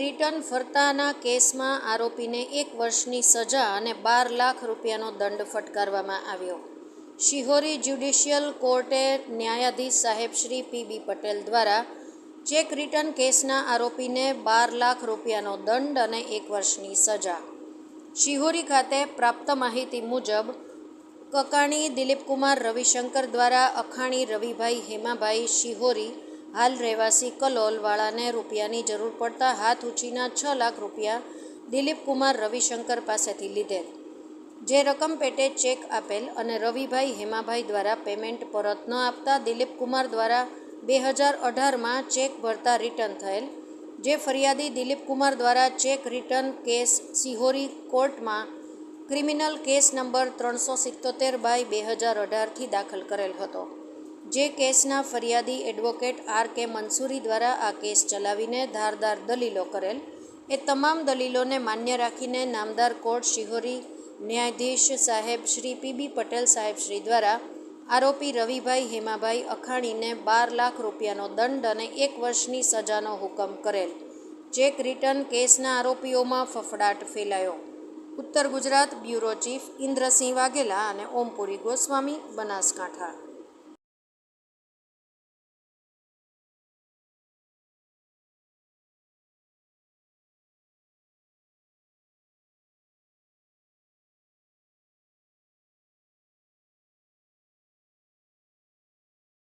Return ફરતાના કેસમાં આરોપીને એક વર્ષની સજા અને બાર લાખ રૂપિયાનો દંડ ફટકારવામાં આવ્યો. શિહોરી જ્યુડિશિયલ કોર્ટે ન્યાયાધીશ સાહેબ શ્રી પી બી પટેલ દ્વારા ચેક રિટર્ન કેસના આરોપીને બાર લાખ રૂપિયાનો દંડ અને એક વર્ષની સજા. શિહોરી ખાતે પ્રાપ્ત માહિતી મુજબ, કકાણી દિલીપકુમાર રવિશંકર દ્વારા અખાણી રવિભાઈ હેમાભાઈ શિહોરી હાલ રહેવાસી કલોલવાળાને રૂપિયાની જરૂર પડતા હાથ ઉછીના છ લાખ રૂપિયા દિલીપકુમાર રવિશંકર પાસેથી લીધેલ જે રકમ પેટે ચેક આપેલ અને રવિભાઈ હેમાભાઈ દ્વારા પેમેન્ટ પરત ન આપતા દિલીપકુમાર દ્વારા બે હજાર અઢારમાં ચેક ભરતા રિટર્ન થયેલ. જે ફરિયાદી દિલીપકુમાર દ્વારા ચેક રિટર્ન કેસ સિહોરી કોર્ટમાં ક્રિમિનલ કેસ નંબર ત્રણસો સિત્તોતેર બાય બે હજાર અઢારથી દાખલ કરેલ હતો. જે કેસના ફરિયાદી એડવોકેટ આર કે મંસૂરી દ્વારા આ કેસ ચલાવીને ધારદાર દલીલો કરેલ. એ તમામ દલીલોને માન્ય રાખીને નામદાર કોર્ટ શિહોરી ન્યાયાધીશ સાહેબ શ્રી પીબી પટેલ સાહેબ શ્રી દ્વારા આરોપી રવિભાઈ હેમાભાઈ અખાણીને બાર લાખ રૂપિયાનો દંડ અને એક વર્ષની સજાનો હુકમ કરેલ. ચેક રિટર્ન કેસના આરોપીઓમાં ફફડાટ ફેલાયો. ઉત્તર ગુજરાત બ્યુરો ચીફ ઇન્દ્રસિંહ વાઘેલા અને ઓમપુરી ગોસ્વામી, બનાસકાંઠા.